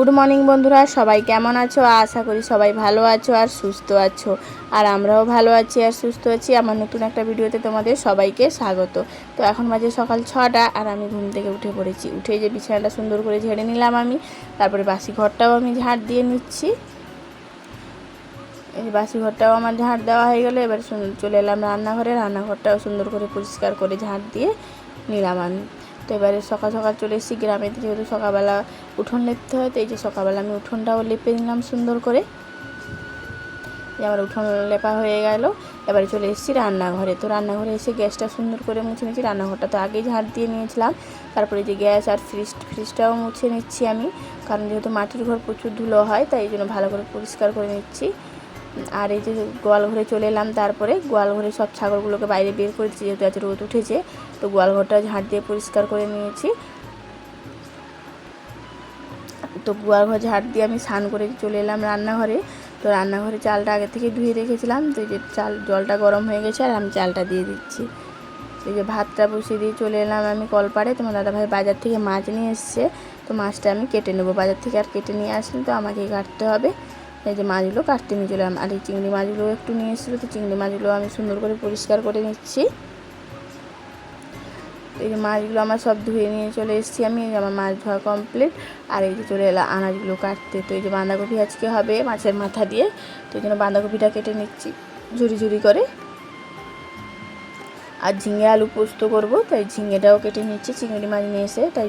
Good morning বন্ধুরা, সবাই কেমন আছো? আশা করি সবাই ভালো আছো আর সুস্থ আছো। আর আমরাও ভালো আছি আর সুস্থ আছি। আমার নতুন একটা ভিডিওতে তোমাদের সবাইকে স্বাগত। তো এখন বাজে সকাল ছটা আর আমি ঘুম থেকে উঠে পড়েছি। উঠে যে বিছানাটা সুন্দর করে ঝেড়ে নিলাম আমি, তারপরে বাসি ঘরটাও আমি ঝাড় দিয়ে নিচ্ছি। এই বাসি ঘরটাও আমার ঝাড় দেওয়া হয়ে গেলো, এবার চলে এলাম রান্নাঘরে। রান্নাঘরটাও সুন্দর করে পরিষ্কার করে ঝাড় দিয়ে নিলাম আমি। তো এবারে সকাল সকাল চলে এসেছি গ্রামে, যেহেতু সকালবেলা উঠোন লেপতে হয়, তো এই যে সকালবেলা আমি উঠোনটাও লেপে নিলাম সুন্দর করে। যে আমার উঠোন লেপা হয়ে গেল, এবারে চলে এসেছি রান্নাঘরে। তো রান্নাঘরে এসে গ্যাসটা সুন্দর করে মুছে নিয়েছি, রান্নাঘরটা তো আগেই ঝাড় দিয়ে নিয়েছিলাম। তারপরে যে গ্যাস আর ফ্রিজ, ফ্রিজটাও মুছে নিচ্ছি আমি, কারণ যেহেতু মাটির ঘর প্রচুর ধুলো হয়, তাই জন্য ভালো করে পরিষ্কার করে নিচ্ছি। আর এই যে গোয়াল ঘরে চলে এলাম, তারপরে গোয়াল ঘরে সব ছাগলগুলোকে বাইরে বের করে দিচ্ছি, যেহেতু আজ রোদ উঠেছে। তো গোয়াল ঘরটা ঝাঁট দিয়ে পরিষ্কার করে নিয়েছি। তো গোয়াল ঘর ঝাড় দিয়ে আমি স্নান করে চলে এলাম রান্নাঘরে। তো রান্নাঘরে চালটা আগে থেকে ধুয়ে রেখেছিলাম। তো যে চাল, জলটা গরম হয়ে গেছে আর আমি চালটা দিয়ে দিচ্ছি। এই যে ভাতটা বসিয়ে দিয়ে চলে এলাম আমি কলপাড়ে। তোমার দাদাভাই বাজার থেকে মাছ নিয়ে এসছে। তো মাছটা আমি কেটে নেব। বাজার থেকে আর কেটে নিয়ে আসেন তো আমাকেই কাটতে হবে। এই যে মাছগুলো কাটতে নিয়ে চলে আর এই চিংড়ি মাছগুলো একটু নিয়ে এসেছিল। তো চিংড়ি মাছগুলো আমি সুন্দর করে পরিষ্কার করে নিচ্ছি। এই যে মাছগুলো আমার সব ধুয়ে নিয়ে চলে এসেছি আমি, এই যে আমার মাছ ধোয়া কমপ্লিট আর এই যে চলে এলাম আনাজগুলো কাটতে। তো এই যে বাঁধাকপি আজকে হবে মাছের মাথা দিয়ে, তো এই জন্য বাঁধাকপিটা কেটে নিচ্ছি ঝুরি ঝুরি করে। আর ঝিঙে আলু পোস্ত করব, তাই ঝিঙেটাও কেটে নিচ্ছি, চিংড়ি মাছ নিয়ে এসে, তাই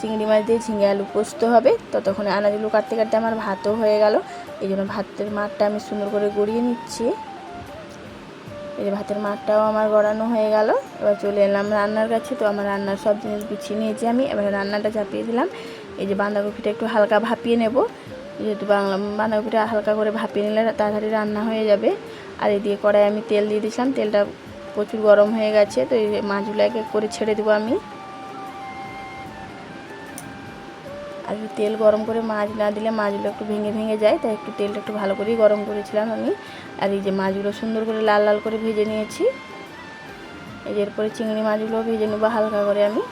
চিংড়ি মাছ দিয়ে ঝিঙে আলু পোস্ত হবে। ততক্ষণে আনাজগুলো কাটতে কাটতে আমার ভাতও হয়ে গেল। এই জন্য ভাতের মাঠটা আমি সুন্দর করে গড়িয়ে নিচ্ছি। এই যে ভাতের মাঠটাও আমার গড়ানো হয়ে গেল। এবার চলে এলাম রান্নার কাছে। তো আমার রান্নার সব জিনিস গুছিয়ে নিয়েছি আমি। এবার রান্নাটা চাপিয়ে দিলাম। এই যে বাঁধাকপিটা একটু হালকা ভাপিয়ে নেব। যেহেতু বাংলা বাঁধাকপিটা হালকা করে ভাপিয়ে নিলে তাড়াতাড়ি রান্না হয়ে যাবে। আর এই দিয়ে কড়াই আমি তেল দিয়ে দিয়েছিলাম। তেলটা প্রচুর গরম হয়ে গেছে। তো এই মাছগুলো এক এক করে ছেড়ে দেবো আমি। আর তেল গরম করে মাছ না দিলে মাছগুলো একটু ভেঙে ভেঙে যায়। তাই একটু তেলটা একটু ভালো করেই গরম করেছিলাম আমি। আর এই যে মাছগুলো সুন্দর করে লাল লাল করে ভেজে নিয়েছি। এই যে এরপরে চিংড়ি মাছগুলো ভেজে নেব হালকা করে আমি।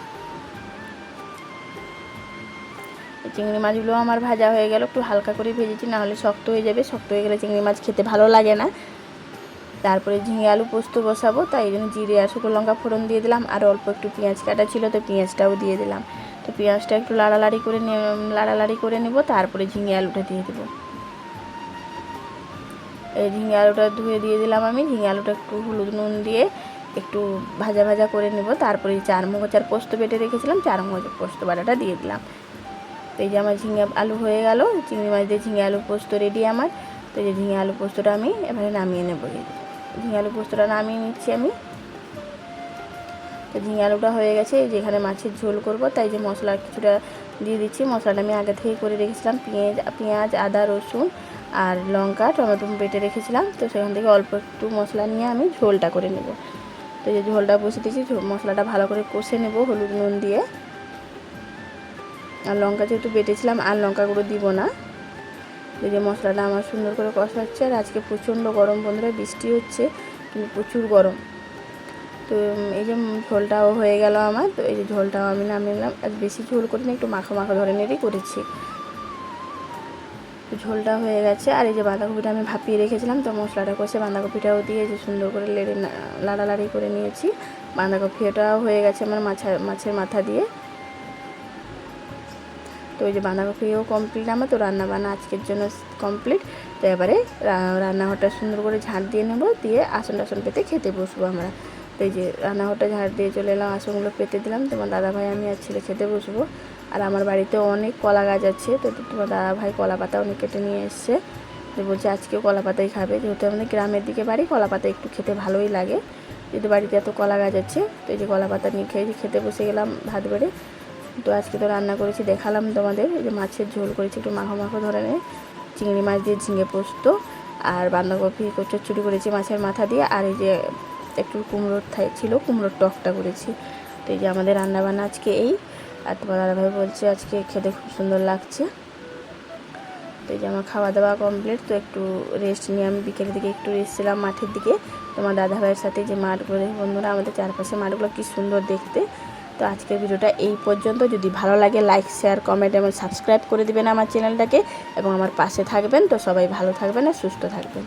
চিংড়ি মাছগুলো আমার ভাজা হয়ে গেল, একটু হালকা করে ভেজেছি না হলে শক্ত হয়ে যাবে, শক্ত হয়ে গেলে চিংড়ি মাছ খেতে ভালো লাগে না। তারপরে ঝিঙে আলু পোস্ত বসাবো, তাই জন্য জিরে আর শুকনো লঙ্কা ফোড়ন দিয়ে দিলাম, আর অল্প একটু পেঁয়াজ কাটা ছিল তো পেঁয়াজটাও দিয়ে দিলাম। তো পেঁয়াজটা একটু লাড়ালাড়ি করে লাড়ালাড়ি করে নেব, তারপরে ঝিঙে আলুটা দিয়ে দেবো। ঝিঙে আলুটা ধুয়ে দিয়ে দিলাম আমি। ঝিঙে আলুটা একটু হলুদ নুন দিয়ে একটু ভাজা ভাজা করে নেব। তারপরে চার মগজ আর পোস্ত বেটে রেখেছিলাম চার মগজ পোস্ত বাটাটা দিয়ে দিলাম। তো এই যে আমার ঝিঙে আলু হয়ে গেল, চিংড়ি মাছ দিয়ে ঝিঙে আলু পোস্ত রেডি আমার। তো এই যে ঝিঙে আলু পোস্তটা আমি এবারে নামিয়ে নেব। ঝিঙে আলু পোস্তটা নামিয়ে নিচ্ছি আমি। তো ঝিঙে আলুটা হয়ে গেছে যেখানে মাছের ঝোল করব, তাই যে মশলা কিছুটা দিয়ে দিচ্ছি। মশলাটা আমি আগে থেকে করে রেখেছিলাম। পেঁয়াজ পেঁয়াজ, আদা, রসুন আর লঙ্কা, টমেটো বেটে রেখেছিলাম। তো সেখান থেকে অল্প একটু মশলা নিয়ে আমি ঝোলটা করে নেব। তো যে ঝোলটা বসে দিয়েছি মশলাটা ভালো করে কষে নেব হলুদ নুন দিয়ে। আর লঙ্কা যেহেতু বেটেছিলাম, আর লঙ্কা গুঁড়ো দিব না। এই যে মশলাটা আমার সুন্দর করে কষা হচ্ছে আর আজকে প্রচণ্ড গরম বন্ধুরা, বৃষ্টি হচ্ছে, কিন্তু প্রচুর গরম। তো এই যে ঝোলটাও হয়ে গেল আমার। তো এই যে ঝোলটাও আমি নামিয়ে নিলাম। আর বেশি ঝোল করিনি একটু মাখো মাখো ধরনেরই করেছি। ঝোলটা হয়ে গেছে। আর এই যে বাঁধাকপিটা আমি ভাপিয়ে রেখেছিলাম, তো মশলাটা কষে বাঁধাকপিটাও দিয়ে যে সুন্দর করে লেড়ে লাড়ালাড়ি করে নিয়েছি। বাঁধাকপিটাও হয়ে গেছে আমার মাছা, মাছের মাথা দিয়ে। তো ওই যে বাঁধাকপিও কমপ্লিট আমার তো রান্না বান্না আজকের জন্য কমপ্লিট তো এবারে রান্নাঘরটা সুন্দর করে ঝাঁট দিয়ে নেব, দিয়ে আসন টাসন পেতে খেতে বসবো আমরা। এই যে রান্নাঘরটা ঝাড় দিয়ে চলে এলাম আসনগুলো পেতে দিলাম। তোমার দাদা ভাই আমি আর ছেলে খেতে বসবো। আর আমার বাড়িতে অনেক কলা গাছ আছে, তো তোমার দাদা ভাই কলা পাতা অনেক কেটে নিয়ে এসছে। যে বলছে, আজকেও কলা পাতাই খাবে। যেহেতু আমাদের গ্রামের দিকে বাড়ি, কলা পাতা একটু খেতে ভালোই লাগে। যেহেতু বাড়িতে এত কলা গাছ আছে, তো এই যে কলা পাতা নিয়ে খেয়ে, খেতে বসে গেলাম ভাত বেড়ে। তো আজকে তো রান্না করেছি, দেখালাম তোমাদের। এই যে মাছের ঝোল করেছি, একটু মাখো মাখো ধরনের চিংড়ি মাছ দিয়ে ঝিঙে পোস্ত। আর বাঁধাকপি চুরি করেছি মাছের মাথা দিয়ে। আর এই যে একটু কুমড়োর থাই ছিল, কুমড়োর টকটা করেছি। তো এই যে আমাদের রান্না বান্না আজকে এই। আর তোমার দাদাভাই বলছে আজকে খেতে খুব সুন্দর লাগছে। তো এই যে আমার খাওয়া দাওয়া কমপ্লিট তো একটু রেস্ট নিয়ে আমি বিকেলের দিকে একটু এসেছিলাম মাঠের দিকে। তোমার দাদাভাইয়ের সাথে যে মাঠগুলো বন্ধুরা, আমাদের চারপাশে মাঠগুলো কি সুন্দর দেখতে। তো আজকের ভিডিওটা এই পর্যন্ত। যদি ভালো লাগে লাইক শেয়ার কমেন্ট এবং সাবস্ক্রাইব করে দিবেন আমার চ্যানেলটাকে এবং আমার পাশে থাকবেন। তো সবাই ভালো থাকবেন আর সুস্থ থাকবেন।